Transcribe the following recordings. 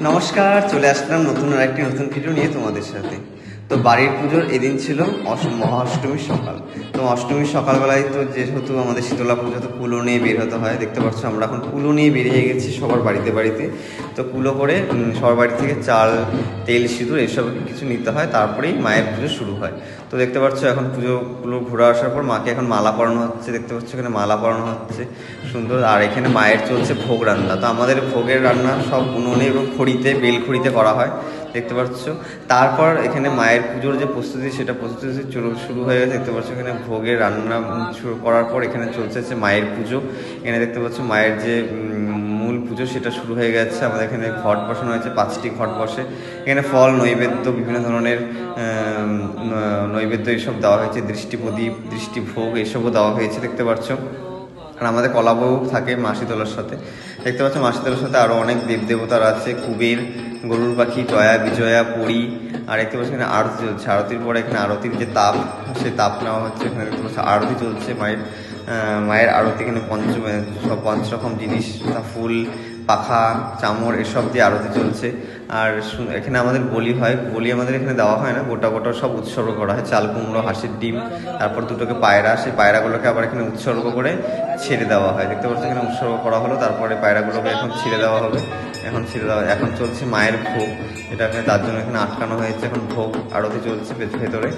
নমস্কার, চলে আসলাম নতুন আর একটি নতুন ভিডিও নিয়ে তোমাদের সাথে। তো বাড়ির পুজোর এদিন ছিল অষ্ট- মহাষ্টমীর সকাল। তো অষ্টমীর সকালবেলায় তো যেহেতু আমাদের শীতলা পুজো, তো কুলো নিয়ে বের হতে হয়। দেখতে পাচ্ছ আমরা এখন কুলো নিয়ে বেরিয়ে গেছি সবার বাড়িতে বাড়িতে। তো কুলো করে সবার বাড়ি থেকে চাল, তেল, সিঁদুর, এসব কিছু নিতে হয়। তারপরেই মায়ের পুজো শুরু হয়। তো দেখতে পাচ্ছ এখন পুজোগুলো ঘুরে আসার পর মাকে এখন মালা পরানো হচ্ছে, দেখতে পাচ্ছ এখানে মালা পরানো হচ্ছে, সুন্দর। আর এখানে মায়ের চলছে ভোগ রান্না। তো আমাদের ভোগের রান্না সব উনুনে এবং খড়িতে বেল খড়িতে করা হয়, দেখতে পাচ্ছ। তারপর এখানে মায়ের পুজোর যে প্রস্তুতি, সেটা প্রস্তুতি শুরু হয়ে গেছে। দেখতে পাচ্ছ এখানে ভোগের রান্না শুরু করার পর এখানে চলছে মায়ের পুজো। এখানে দেখতে পাচ্ছ মায়ের যে মূল পুজো সেটা শুরু হয়ে গেছে। আমাদের এখানে ঘট বসানো হয়েছে, পাঁচটি ঘট বসে। এখানে ফল, নৈবেদ্য, বিভিন্ন ধরনের নৈবেদ্য এইসব দেওয়া হয়েছে। দৃষ্টি প্রদীপ দৃষ্টি ভোগ এইসবও দেওয়া হয়েছে, দেখতে পাচ্ছ আর আমাদের কলাবউ থাকে মাসিতলার সাথে। দেখতে পাচ্ছ মাসিতলার সাথে আরও অনেক দেবদেবতার আছে। কুবের, গরুর পাখি জয়া বিজয়া, পুরী। আর দেখতে পাচ্ছি এখানে আরতি চলছে। আরতির পরে এখানে আরতির যে তাপ, সেই তাপ নেওয়া হচ্ছে। এখানে দেখতে পাচ্ছ আরতি চলছে মায়ের। মায়ের আরতি এখানে পঞ্চ, সব পঞ্চরকম রকম জিনিস ফুল, পাখা, চামর, এসব দিয়ে আরতি চলছে। আর এখানে আমাদের বলি হয়, বলি আমাদের এখানে দেওয়া হয় না, গোটা গোটা সব উৎসর্গ করা হয়। চাল, কুমড়ো, হাঁসের ডিম, তারপর দুটোকে পায়রা, সেই পায়রাগুলোকে আবার এখানে উৎসর্গ করে ছেড়ে দেওয়া হয়। দেখতে পাচ্ছি এখানে উৎসর্গ করা হলো, তারপরে পায়রাগুলোকে এখন ছেড়ে দেওয়া হবে। এখন ছেড়ে দেওয়া, এখন চলছে মায়ের ভোগ। এটা এখানে তার জন্য এখানে আটকানো হয়েছে এখন ভোগ, আরতি চলছে ভেতরে।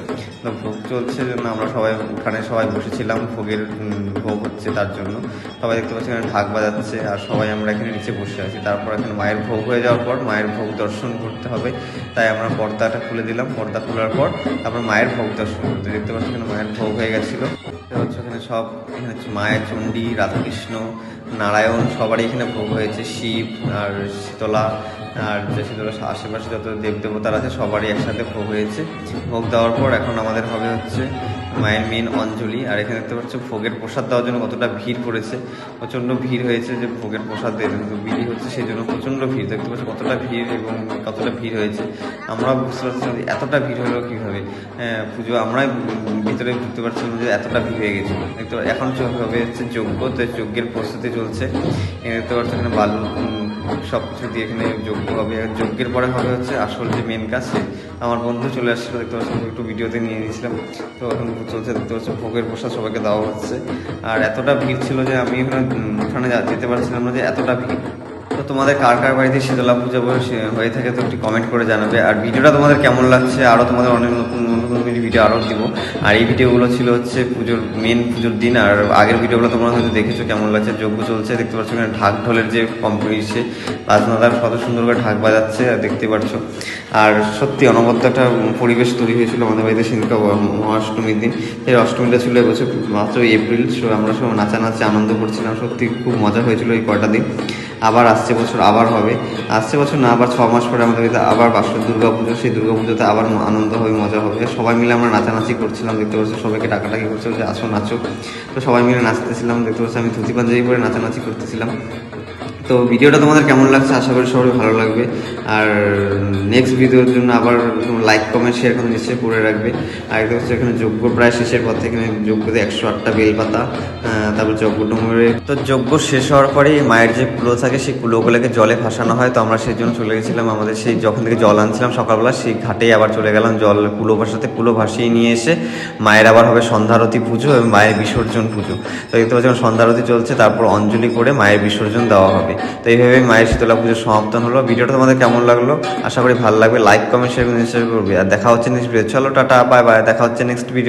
তো ভোগ চলছে জন্য আমরা সবাই, ওখানে সবাই বসেছিলাম, ভোগের ভোগ হচ্ছে তার জন্য। সবাই দেখতে পাচ্ছি এখানে ঢাক বাজাচ্ছে, আর সবাই আমরা এখানে নিচে বসে আছি। তারপর এখানে মায়ের ভোগ হয়ে যাওয়ার পর, মায়ের ভোগ দর্শন করতে হবে। তাই আমরা পর্দাটা খুলে দিলাম। পর্দা খোলার পর তারপর মায়ের ভোগ দর্শন করতে দেখতে পাচ্ছি এখানে মায়ের ভোগ হয়ে গেছিল। হচ্ছে এখানে সব, এখানে হচ্ছে মায়ের চণ্ডী, রাধাকৃষ্ণ, নারায়ণ, সবারই এখানে ভোগ হয়েছে। শিব আর শীতলা আর যে শীতলা আশেপাশে যত দেবদেবতার আছে, সবারই একসাথে ভোগ হয়েছে। ভোগ দেওয়ার পর এখন আমাদের হবে হচ্ছে মায়ের মেন অঞ্জলি। আর এখানে দেখতে পাচ্ছ, ভোগের প্রসাদ দেওয়ার জন্য কতটা ভিড় পড়েছে প্রচণ্ড ভিড় হয়েছে যে ভোগের প্রসাদ বিলি হচ্ছে, সেই জন্য প্রচণ্ড ভিড়। দেখতে পাচ্ছ কতটা ভিড় এবং কতটা ভিড় হয়েছে। আমরা বুঝতে পারছি এতটা ভিড় হলো কীভাবে। হ্যাঁ পুজো আমরাই ভিতরে ঢুকতে পারছিলাম যে এতটা ভিড় হয়ে গেছিল দেখতে এখন হবে হচ্ছে যজ্ঞ। তো যজ্ঞের প্রস্তুতি চলছে। এখানে দেখতে পাচ্ছ এখানে বালু সব কিছু দিয়ে এখানে যজ্ঞ হবে। যজ্ঞের পরে হবে হচ্ছে আসল যে মেন কাজ আমার বন্ধু চলে আসছিল, দেখতে পাচ্ছি একটু ভিডিওতে নিয়ে নিয়েছিলাম। তো এখন চলছে, দেখতে পাচ্ছি, ভোগের প্রসাদ সবাইকে দেওয়া হচ্ছে। আর এতটা ভিড় ছিল যে আমি ওখানে যা- যেতে পারছিলাম না যে এতটা ভিড়। তো তোমাদের কার কার বাড়িতে শীতলা পূজা হয়ে থাকে তো একটু কমেন্ট করে জানাবে। আর ভিডিওটা তোমাদের কেমন লাগছে আরও তোমাদের অনেক নতুন নতুন ভিডিও আরও দিব। আর এই ভিডিওগুলো ছিল হচ্ছে পুজোর মেন পুজোর দিন। আর আগের ভিডিওগুলো তোমরা হয়তো দেখেছ কেমন লাগছে, যজ্ঞ চলছে, দেখতে পাচ্ছ এখানে ঢাক ঢোলের যে কম্পিটিশে রাজনাদার কত সুন্দর করে ঢাক বাজাচ্ছে, দেখতে পাচ্ছ। আর সত্যি অনবদ্য একটা পরিবেশ তৈরি হয়েছিল আমাদের বাড়িতে সেদিনকে মহাষ্টমীর দিন। সেই অষ্টমীটা ছিল এবছর মাত্র এপ্রিল আমরা সব নাচানাচি, আনন্দ করছিলাম। সত্যি খুব মজা হয়েছিল এই কটা দিন। আবার আসছে বছর আবার হবে। আসছে বছর না, আবার ছ মাস পরে আমাদের আবার বাসর দুর্গা পুজো সেই দুর্গা পুজোতে আবার আনন্দ হবে, মজা হবে। সবাই মিলে আমরা নাচানাচি করছিলাম, দেখতে পাচ্ছি সবাইকে টাকাটাকি করছিল যে আসো, নাচো। তো সবাই মিলে নাচতেছিলাম, দেখতে পাচ্ছি আমি ধুতি পাঞ্জাবি পরে নাচানাচি করতেছিলাম। তো ভিডিওটা তোমাদের কেমন লাগছে? আশা করি সবাই ভালো লাগবে। আর নেক্সট ভিডিওর জন্য আবার লাইক কমেন্ট শেয়ার করে নিশ্চয়ই করে রাখবে। আর এটা হচ্ছে এখানে যজ্ঞ প্রায় শেষের পর থেকে যজ্ঞতে একশো আটটা বেলপাতা তারপর যজ্ঞ ডুমুরে। তো যজ্ঞ শেষ হওয়ার পরে মায়ের যে কুলো থাকে, সেই কুলোগুলোকে জলে ভাসানো হয়। তো আমরা সেই জন্য চলে গেছিলাম আমাদের সেই যখন থেকে জল আনছিলাম সকালবেলা, সেই ঘাটেই আবার চলে গেলাম জল কুলো ভাসাতে। কুলো ভাসিয়ে নিয়ে এসে মায়ের আবার হবে সন্ধ্যারতি পুজো এবং মায়ের বিসর্জন পুজো। তো দেখতে পাচ্ছি সন্ধ্যারতি চলছে, তারপর অঞ্জলি করে মায়ের বিসর্জন দেওয়া হবে। তো এইভাবে মায়ের শীতলা পুজোর সমাপ্তন হলো। ভিডিওটা তোমাদের কেমন লাগল? আশা করি ভালো লাগবে। লাইক কমেন্ট শেয়ার নিশ্চয়ই করবে। আর দেখা হচ্ছে নেক্সট ভিডিও চলো, টাটা বাই বাই দেখা হচ্ছে নেক্সট ভিডিও